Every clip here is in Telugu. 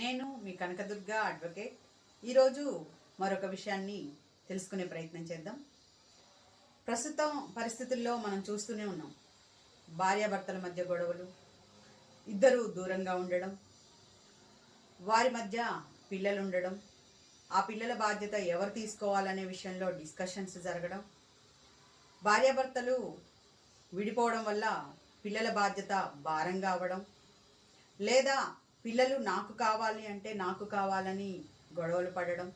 నేను మీ కనకదుర్గ అడ్వకేట్. ఈరోజు మరొక విషయాన్ని తెలుసుకునే ప్రయత్నం చేద్దాం. ప్రస్తుతం పరిస్థితుల్లో మనం చూస్తూనే ఉన్నాం. భార్యాభర్తల మధ్య గొడవలు ఇద్దరు దూరంగా ఉండడం వారి మధ్య పిల్లలు ఉండడం ఆ పిల్లల బాధ్యత ఎవరు తీసుకోవాలనే విషయంలో డిస్కషన్స్ జరగడం భార్యాభర్తలు విడిపోవడం వల్ల పిల్లల బాధ్యత భారంగా అవ్వడం లేదా పిల్లలు నాకు కావాలి అంటే నాకు కావాలని గొడవలు పడడం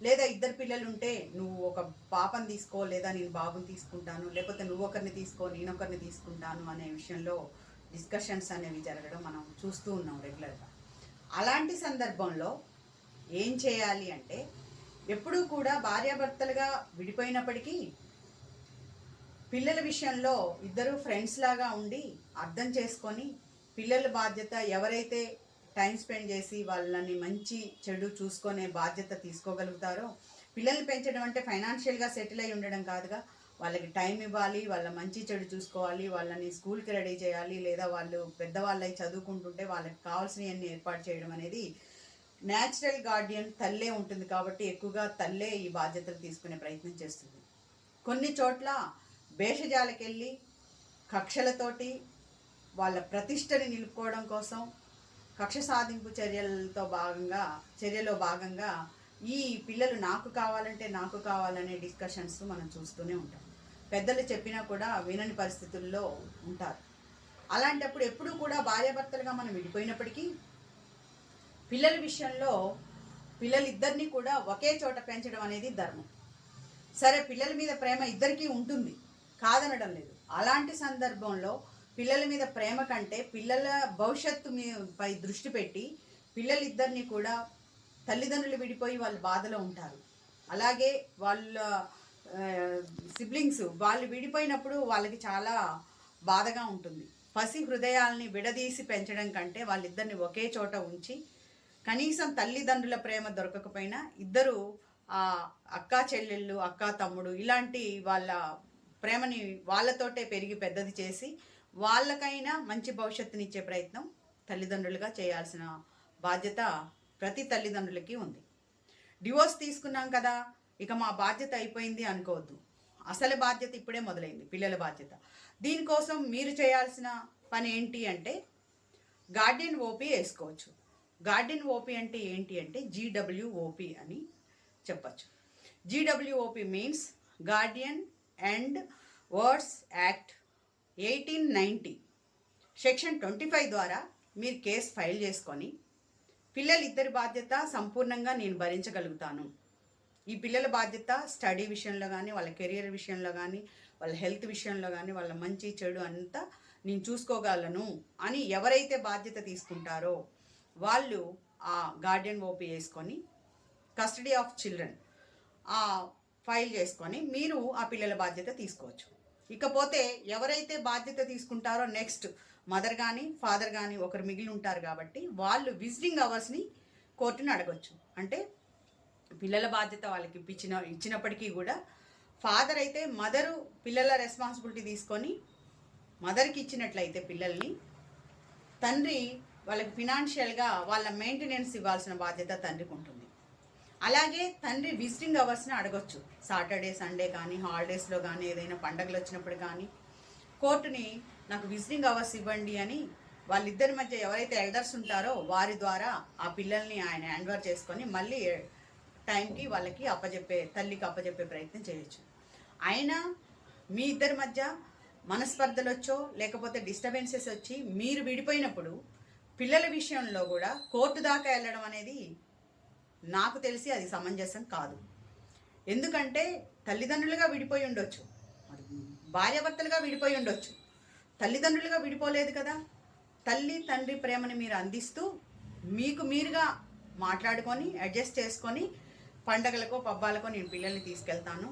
లేదా ఇద్దరు పిల్లలు ఉంటే నువ్వు ఒక పాపను తీసుకో లేదా నేను బాబుని తీసుకుంటాను లేకపోతే నువ్వు ఒకరిని తీసుకో నేను ఒకరిని తీసుకుంటాను అనే విషయంలో డిస్కషన్స్ అనేవి జరగడం మనం చూస్తూ ఉన్నాం రెగ్యులర్గా అలాంటి సందర్భంలో ఏం చేయాలి అంటే ఎప్పుడూ కూడా భార్యాభర్తలుగా విడిపోయినప్పటికీ పిల్లల విషయంలో ఇద్దరు ఫ్రెండ్స్ లాగా ఉండి అర్థం చేసుకొని పిల్లల బాధ్యత ఎవరైతే టైం స్పెండ్ చేసి వాళ్ళని మంచి చెడు చూసుకునే బాధ్యత తీసుకోగలుగుతారో? పిల్లల్ని పెంచడం అంటే ఫైనాన్షియల్గా సెటిల్ అయి ఉండడం కాదుగా. వాళ్ళకి టైం ఇవ్వాలి వాళ్ళ మంచి చెడు చూసుకోవాలి వాళ్ళని స్కూల్కి రెడీ చేయాలి లేదా వాళ్ళు పెద్దవాళ్ళై చదువుకుంటుంటే వాళ్ళకి కావాల్సినవన్నీ ఏర్పాటు చేయడం అనేది న్యాచురల్ గార్డియన్ తల్లే ఉంటుంది కాబట్టి ఎక్కువగా తల్లే ఈ బాధ్యతలు తీసుకునే ప్రయత్నం చేస్తుంది. కొన్ని చోట్ల భేషజాలకెళ్ళి కక్షలతోటి వాళ్ళ ప్రతిష్టని నిలుపుకోవడం కోసం కక్ష సాధింపు చర్యలతో భాగంగా చర్యలో భాగంగా ఈ పిల్లలు నాకు కావాలంటే నాకు కావాలనే డిస్కషన్స్ మనం చూస్తూనే ఉంటాం. పెద్దలు చెప్పినా కూడా వినని పరిస్థితుల్లో ఉంటారు. అలాంటప్పుడు ఎప్పుడూ కూడా భార్యాభర్తలుగా మనం విడిపోయినప్పటికీ పిల్లల విషయంలో పిల్లలిద్దరినీ కూడా ఒకే చోట పెంచడం అనేది ధర్మం. సరే పిల్లల మీద ప్రేమ ఇద్దరికీ ఉంటుంది. కాదనడం లేదు. అలాంటి సందర్భంలో పిల్లల మీద ప్రేమ కంటే పిల్లల భవిష్యత్తు పై దృష్టి పెట్టి పిల్లలిద్దరిని కూడా తల్లిదండ్రులు విడిపోయి వాళ్ళు బాధలో ఉంటారు. అలాగే వాళ్ళ సిబ్లింగ్స్ వాళ్ళు విడిపోయినప్పుడు వాళ్ళకి చాలా బాధగా ఉంటుంది. పసి హృదయాల్ని విడదీసి పెంచడం కంటే వాళ్ళిద్దరిని ఒకే చోట ఉంచి కనీసం తల్లిదండ్రుల ప్రేమ దొరకకపోయినా ఇద్దరు ఆ అక్క చెల్లెళ్ళు అక్క తమ్ముడు ఇలాంటి వాళ్ళ ప్రేమని వాళ్ళతోటే పెరిగి పెద్దది చేసి వాళ్ళకైనా మంచి భవిష్యత్తునిచ్చే ప్రయత్నం తల్లిదండ్రులుగా చేయాల్సిన బాధ్యత ప్రతి తల్లిదండ్రులకి ఉంది. డివోర్స్ తీసుకున్నాం కదా ఇక మా బాధ్యత అయిపోయింది అనుకోవద్దు. అసలు బాధ్యత ఇప్పుడే మొదలైంది పిల్లల బాధ్యత. దీనికోసం మీరు చేయాల్సిన పని ఏంటి అంటే గార్డెన్ ఓపీ వేసుకోవచ్చు. గార్డెన్ ఓపీ అంటే ఏంటి అంటే జీడబ్ల్యూఓపి అని చెప్పచ్చు. GWOP means guardian and wards act eighteen ninety section twenty five ద్వారా మీరు కేసు ఫైల్ చేసుకొని పిల్లలు ఇద్దరి బాధ్యత సంపూర్ణంగా నేను భరించగలుగుతాను. ఈ పిల్లల బాధ్యత స్టడీ విషయంలో కానీ వాళ్ళ కెరియర్ విషయంలో కానీ వాళ్ళ హెల్త్ విషయంలో కానీ వాళ్ళ మంచి చెడు అంతా నేను చూసుకోగలను అని ఎవరైతే బాధ్యత తీసుకుంటారో వాళ్ళు ఆ గార్డెన్ ఓపీ చేసుకొని కస్టడీ ఆఫ్ చిల్డ్రన్ ఆ ఫైల్ చేసుకొని మీరు ఆ పిల్లల బాధ్యత తీసుకోవచ్చు. ఇకపోతే ఎవరైతే బాధ్యత తీసుకుంటారో నెక్స్ట్ మదర్ కానీ ఫాదర్ కానీ ఒకరు మిగిలి ఉంటారు కాబట్టి వాళ్ళు విజిటింగ్ అవర్స్ని కోర్టుని అడగొచ్చు. అంటే పిల్లల బాధ్యత వాళ్ళకి ఇప్పించిన ఇచ్చినప్పటికీ కూడా ఫాదర్ అయితే మదరు పిల్లల రెస్పాన్సిబిలిటీ తీసుకొని మదర్కి ఇచ్చినట్లయితే పిల్లల్ని తండ్రి వాళ్ళకి ఫినాన్షియల్గా వాళ్ళ మెయింటెనెన్స్ ఇవ్వాల్సిన బాధ్యత తండ్రికి ఉంటుంది. అలాగే తండ్రి విజిటింగ్ అవర్స్ని అడగొచ్చు. సాటర్డే సండే కానీ హాలిడేస్లో కానీ ఏదైనా పండగలు వచ్చినప్పుడు కానీ. కోర్టుని నాకు విజిటింగ్ అవర్స్ ఇవ్వండి అని వాళ్ళిద్దరి మధ్య ఎవరైతే ఎల్డర్స్ ఉంటారో వారి ద్వారా ఆ పిల్లల్ని ఆయన హ్యాండ్వర్ చేసుకొని మళ్ళీ టైంకి వాళ్ళకి అప్పజెప్పే తల్లికి అప్పజెప్పే ప్రయత్నం చేయొచ్చు. అయినా మీ ఇద్దరి మధ్య మనస్పర్ధలు వచ్చో లేకపోతే డిస్టర్బెన్సెస్ వచ్చి మీరు విడిపోయినప్పుడు పిల్లల విషయంలో కూడా కోర్టు దాకా వెళ్ళడం అనేది నాకు తెలిసి అది సమంజసం కాదు. ఎందుకంటే తల్లిదండ్రులుగా విడిపోయి ఉండొచ్చు. మరి భార్యాభర్తలుగా విడిపోయి ఉండొచ్చు. తల్లిదండ్రులుగా విడిపోలేదు కదా. తల్లి తండ్రి ప్రేమని మీరు అందిస్తూ మీకు మీరుగా మాట్లాడుకొని అడ్జస్ట్ చేసుకొని పండగలకో పబ్బాలకో నేను పిల్లల్ని తీసుకెళ్తాను.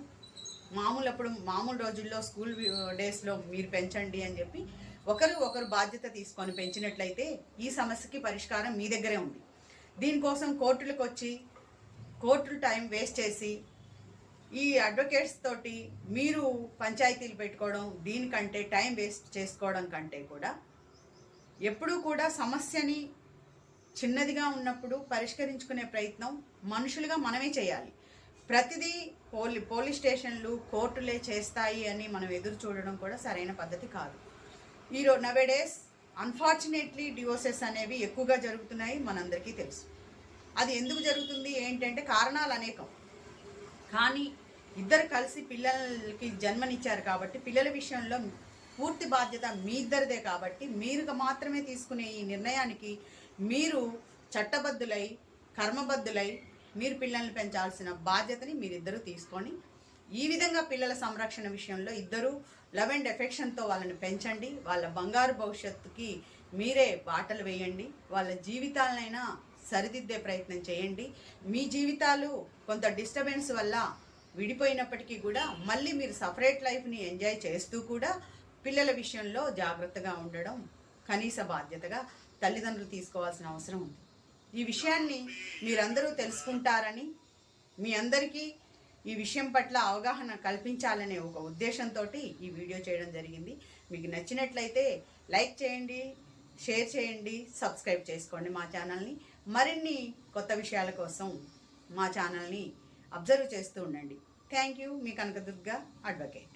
మామూలు అప్పుడు మామూలు రోజుల్లో స్కూల్ డేస్లో మీరు పెంచండి అని చెప్పి ఒకరు ఒకరు బాధ్యత తీసుకొని పెంచినట్లయితే ఈ సమస్యకి పరిష్కారం మీ దగ్గరే ఉంది. దీనికోసం కోర్టులకు వచ్చి కోర్టులు టైం వేస్ట్ చేసి ఈ అడ్వకేట్స్ తోటి మీరు పంచాయతీలు పెట్టుకోవడం దీనికంటే టైం వేస్ట్ చేసుకోవడం కంటే కూడా ఎప్పుడూ కూడా సమస్యని చిన్నదిగా ఉన్నప్పుడు పరిష్కరించుకునే ప్రయత్నం మనుషులుగా మనమే చేయాలి. ప్రతిదీ పోలీ పోలీస్ స్టేషన్లు కోర్టులే చేస్తాయి అని మనం ఎదురు చూడడం కూడా సరైన పద్ధతి కాదు. ఈరో నవేడేస్ అన్ఫార్చునేట్లీ డివోర్సెస్ అనేవి ఎక్కువగా జరుగుతున్నాయి మనందరికీ తెలుసు. అది ఎందుకు జరుగుతుంది? ఏంటంటే కారణాలు అనేకం. కానీ ఇద్దరు కలిసి పిల్లలకి జన్మనిచ్చారు కాబట్టి పిల్లల విషయంలో పూర్తి బాధ్యత మీ ఇద్దరిదే కాబట్టి మీరు మాత్రమే తీసుకునే ఈ నిర్ణయానికి మీరు చట్టబద్ధులై కర్మబద్ధులై మీరు పిల్లల్ని పెంచాల్సిన బాధ్యతని మీరిద్దరూ తీసుకొని ఈ విధంగా పిల్లల సంరక్షణ విషయంలో ఇద్దరు లవ్ అండ్ ఎఫెక్షన్తో వాళ్ళని పెంచండి. వాళ్ళ బంగారు భవిష్యత్తుకి మీరే బాటలు వేయండి. వాళ్ళ జీవితాలనైనా సరిదిద్దే ప్రయత్నం చేయండి. మీ జీవితాలు కొంత డిస్టర్బెన్స్ వల్ల విడిపోయినప్పటికీ కూడా మళ్ళీ మీరు సపరేట్ లైఫ్ని ఎంజాయ్ చేస్తూ కూడా పిల్లల విషయంలో జాగ్రత్తగా ఉండడం కనీస బాధ్యతగా తల్లిదండ్రులు తీసుకోవాల్సిన అవసరం ఉంది. ఈ విషయాన్ని మీరందరూ తెలుసుకుంటారని మీ అందరికీ ఈ విషయం పట్ల అవగాహన కల్పించాలనే ఒక ఉద్దేశంతో ఈ వీడియో చేయడం జరిగింది. మీకు నచ్చినట్లయితే లైక్ చేయండి షేర్ చేయండి సబ్స్క్రైబ్ చేసుకోండి మా ఛానల్ని. మరిన్ని కొత్త విషయాల కోసం మా ఛానల్ని అబ్జర్వ్ చేస్తూ ఉండండి. Thank you. Me Kanakadurga advocate.